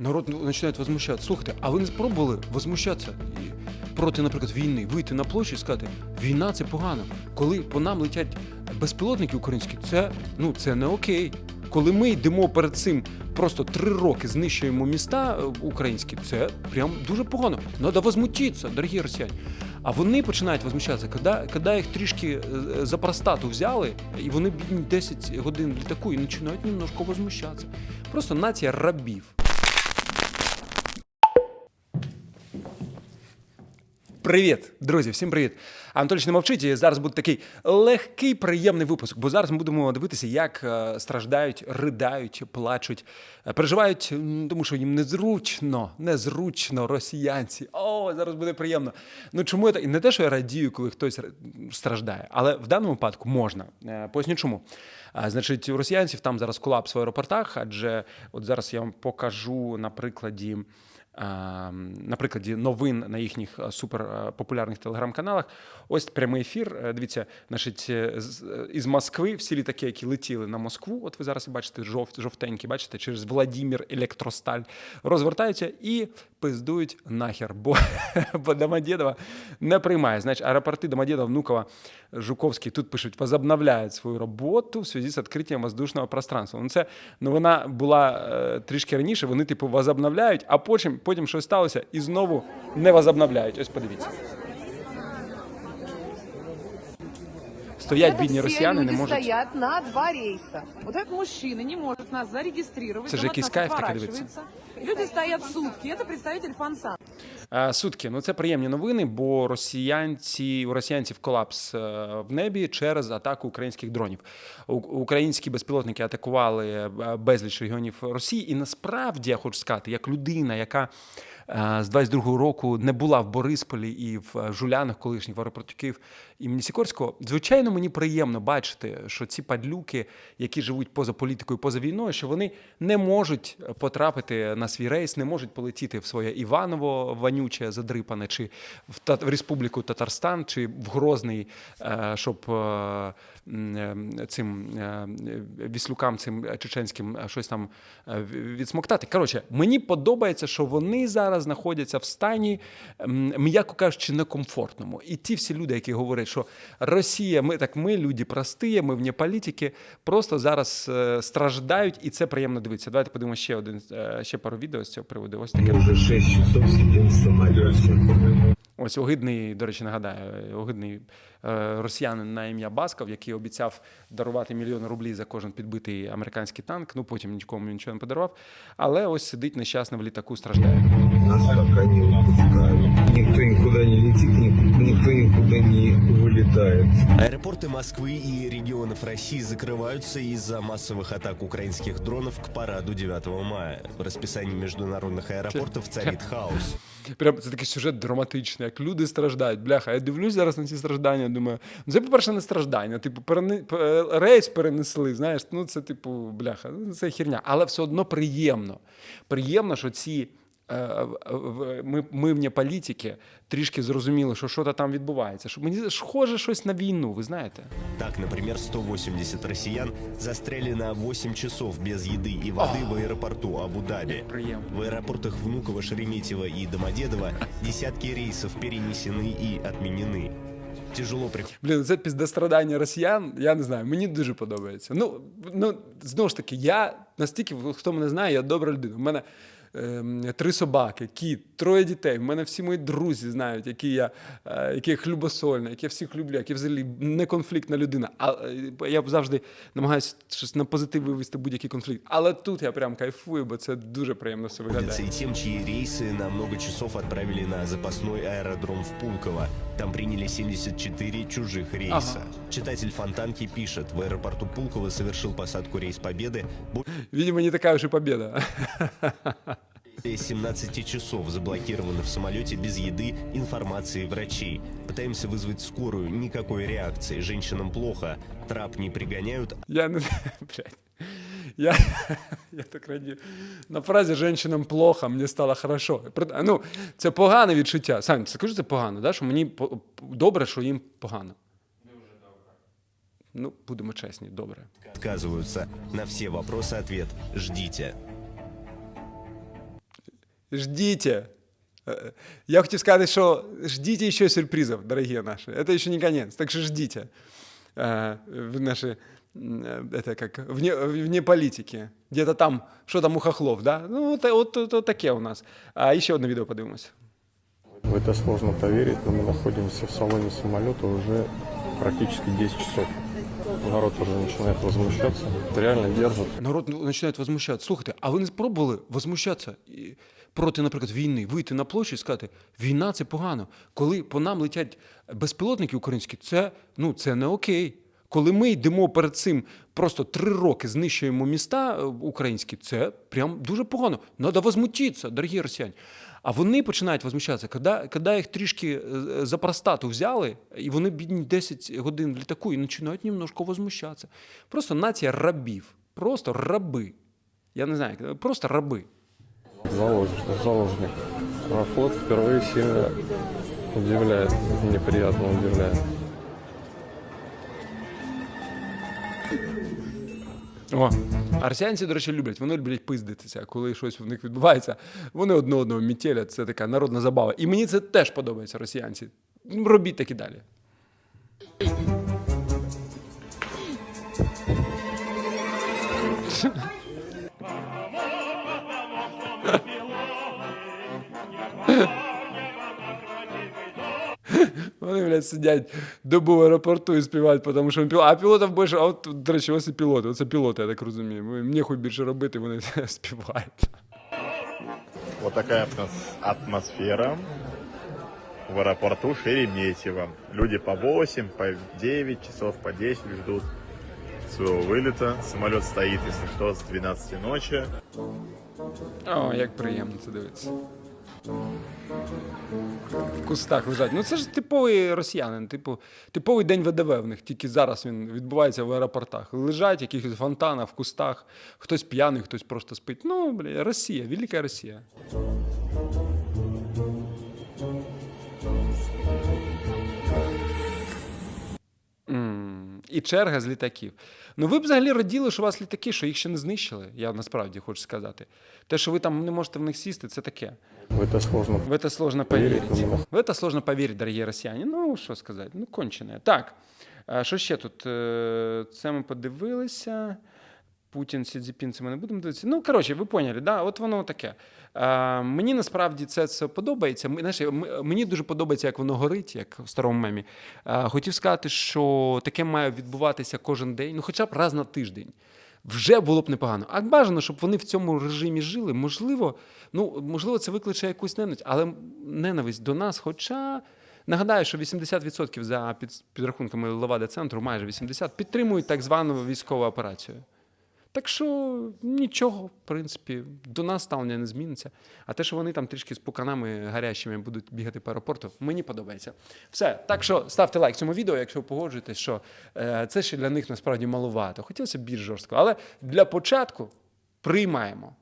Народ ну, починає возмущатися. Слухайте, а ви не спробували возмущатися проти, наприклад, війни, вийти на площу і сказати, війна це погано. Коли по нам летять безпілотники українські, це ну це не окей. Коли ми йдемо перед цим просто три роки знищуємо міста е, українські, це прям дуже погано. Надо возмутитися, дорогі росіяни. А вони починають возмущатися, коли, коли їх трішки е, за простату взяли, і вони бідні 10 годин літаку і починають немножко возмущатися. Просто нація рабів. Привіт, друзі, всім привіт. Анатолій не мовчить. І зараз буде такий легкий, приємний випуск. Бо зараз ми будемо дивитися, як е, страждають, ридають, плачуть, е, переживають, тому що їм незручно, незручно росіянці. О, зараз буде приємно. Ну чому я так? І не те, що я радію, коли хтось страждає, але в даному випадку можна. Е, Поясню чому. Значить, у росіянців там зараз колапс в аеропортах, адже от зараз я вам покажу на прикладі. А, На прикладі новин на їхніх е, суперпопулярних телеграм-каналах. Ось прямий ефір. Е, Дивіться, значить, е, е, із Москви всі літаки, які летіли на Москву, от ви зараз бачите, жовт, жовтенькі, бачите, через Владімір Електросталь, розвертаються і пиздують нахер. Бо, бо Домодєдова не приймає. Значить, аеропорти Домодєдова, Внукова, Жуковський тут пишуть, возобновляють свою роботу в зв'язку з відкриттям воздушного пространства. Ну, це новина була е, трішки раніше. Вони, типу, возобновляють, а потім, потім щось сталося і знову не возобновляють. Ось подивіться. Стоять Это бідні все росіяни, не люди можуть. стоят на два рейса. Вот этот мужчина не может нас зарегистрировать. Это же он от якийсь нас кайф таке отворачивается. Люди стоят сутки. Это представитель Фансан. Е, Сутки, ну це приємні новини, бо росіянці у росіянців колапс е, в небі через атаку українських дронів. У- Українські безпілотники атакували е, безліч регіонів Росії, і насправді я хочу сказати, як людина, яка е, з 22-го року не була в Борисполі і в е, Жулянах, колишніх в аеропорту Київ імені Сікорського, звичайно, мені приємно бачити, що ці падлюки, які живуть поза політикою, поза війною, що вони не можуть потрапити на свій рейс, не можуть полетіти в своє Іваново вонюче, задрипане, чи в, Республіку Татарстан, чи в Грозний, е, щоб е, е, цим е, віслюкам, цим чеченським е, щось там е, відсмоктати. Коротше, мені подобається, що вони зараз знаходяться в стані, м'яко кажучи, некомфортному. І ті всі люди, які говорять, що Росія, ми так, ми люди прості, ми вне політики, просто зараз е, страждають, і це приємно дивитися. Давайте подивимося ще один е, ще пару відео з цього приводу. Ось таке. Мы уже 6 часов сидим в самолете. Ось огидний, до речі, нагадаю, огидний е, росіянин на ім'я Басков, який обіцяв дарувати мільйони рублів за кожен підбитий американський танк. Ну потім нікому нічого не подарував. Але ось сидить нещасно в літаку, страждає. Нас пока не випускають. Ніхто нікуди не летит, ни- никто никуда не вылетает. Аэропорты Москвы и регионов России закрываются из-за массовых атак украинских дронов к параду 9 мая. В расписании международных аэропортов царит хаос. Прям це такий сюжет драматичний, як люди страждають. Бляха, я дивлюсь зараз на ці страждання. Думаю, ну це, по-перше, не страждання. Типу, перени... п- рейс перенесли. Знаєш, ну це типу, бляха, ну це херня. Але все одно приємно. Приємно, що ці. е, в- Ми, ми вне політики трішки зрозуміли, що що там відбувається. Що мені схоже щось на війну, ви знаєте? Так, например, 180 россиян застряли на 8 часов без еды и воды в аэропорту Абу-Даби. Приємно. В аэропортах Внуково, Шереметьево и Домодедово десятки рейсов перенесены и отменены. Тяжело приходится Блін, це піздострадання росіян, я не знаю, мені дуже подобається. Ну, ну знову ж таки, я настільки, хто мене знає, я добра людина. У мене ем, три собаки, кіт, троє дітей. У мене всі мої друзі знають, які я, е, які я хлюбосольна, які я всіх люблю, які взагалі неконфліктна людина. А е, я завжди намагаюся щось на позитив вивести будь-який конфлікт. Але тут я прям кайфую, бо це дуже приємно все виглядає. и тем, чьи рейсы на много часов отправили на запасной аэродром в Пулково. Там приняли 74 чужих рейса. Ага. Читатель Фонтанки пишет, в аэропорту Пулково совершил посадку рейс Победы. Видимо, не така вже побіда. Более 17 часов заблокированы в самолете без еды, информации врачей. Пытаемся вызвать скорую, никакой реакции. Женщинам плохо, трап не пригоняют, Я не блядь. Я, я так радію. На фразі «женщинам плохо, мені стало хорошо. При- Ну, це погане відчуття. Сань, скажи, це погано, да? що мені по- добре, що їм погано. Ну, будемо чесні, добре. отказываются. На все вопросы ответ «Ждите». ждіть. Е, Я хотів сказати, що ждіть ще сюрпризів, дорогі наші. Це ще не кінець, так що ждіть. Е, В наші, м, е, это как, вне, вне політики. Где-то там, що там у хохлов, да? Ну, от, от, от, от таке у нас. А ще одне відео подивимося. В это сложно поверить, но мы находимся в салоне самолета уже практически 10 часов. Народ уже начинает возмущаться. Это реально держат. Народ ну, починає возмущатися. Слухайте, а ви не спробували возмущатися і Проти, наприклад, війни, вийти на площу і сказати, війна це погано. Коли по нам летять безпілотники українські, це, ну, це не окей. Коли ми йдемо перед цим просто три роки знищуємо міста е, українські, це прям дуже погано. Надо возмутитися, дорогі росіяни. А вони починають возмущатися, коли, коли їх трішки е, за простату взяли, і вони бідні 10 годин в літаку і починають немножко возмущатися. Просто нація рабів, просто раби. Я не знаю, просто раби. Заложник. заложник. Аэрофлот впервые сильно удивляет, неприятно удивляет. О, а росіянці, до речі, люблять. Вони люблять пиздитися. Коли щось в них відбувається, вони одне одного мітелять. Це така народна забава. І мені це теж подобається, росіянці. Робіть так і далі. Вони, блядь, сидять добу в аеропорту і співають, тому що він пілот. А пілотів більше, а от, до речі, ось і пілоти. Оце пілоти, я так розумію. Мені хоч більше робити, вони співають. Вот такая атмос- атмосфера в аэропорту Шереметьево. Люди по 8, по 9 часов, по 10 ждут своего вылета. Самолет стоит, если что, с 12 ночи. О, як приємно це дивитися. В кустах лежать. Ну це ж типовий росіянин, типу, типовий день ВДВ в них, тільки зараз він відбувається в аеропортах. Лежать якихось фонтанах, в кустах, хтось п'яний, хтось просто спить. Ну, бля, Росія, велика Росія. І черга з літаків. Ну ви б взагалі раділи, що у вас літаки, що їх ще не знищили. Я насправді хочу сказати. Те, що ви там не можете в них сісти, це таке. В это сложно В это сложно Поверить поверить. не могу. В это сложно поверить, дорогі росіяни. Ну, що сказати, ну, кончене. Так, а що ще тут? Е, Це ми подивилися. Путін, Сі Цзіпін, це ми не будемо дивитися. Ну, коротше, ви поняли, да? от воно таке. А, мені насправді це, це подобається. Знаєш, мені дуже подобається, як воно горить, як в старому мемі. А, хотів сказати, що таке має відбуватися кожен день, ну хоча б раз на тиждень. Вже було б непогано. А бажано, щоб вони в цьому режимі жили. Можливо, ну можливо, це викличе якусь ненависть, але ненависть до нас. Хоча нагадаю, що 80% за під, підрахунками Левада центру, майже 80%, підтримують так звану військову операцію. Так що нічого, в принципі, до нас ставлення не зміниться. А те, що вони там трішки з пуканами гарячими будуть бігати по аеропорту, мені подобається. Все. Так що ставте лайк цьому відео, якщо погоджуєтесь, що е, це ще для них насправді маловато. Хотілося б більш жорстко. Але для початку приймаємо.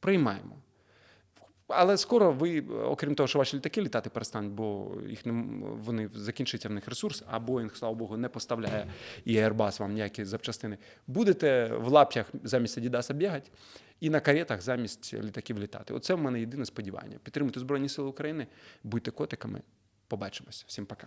Приймаємо. Але скоро ви, окрім того, що ваші літаки літати перестануть, бо їх не вони закінчиться в них ресурс, а Боїнг, слава Богу, не поставляє і Airbus вам ніякі запчастини. Будете в лаптях замість Адідаса бігати і на каретах замість літаків літати. Оце в мене єдине сподівання. Підтримуйте Збройні Сили України, будьте котиками. Побачимось. Всім пока.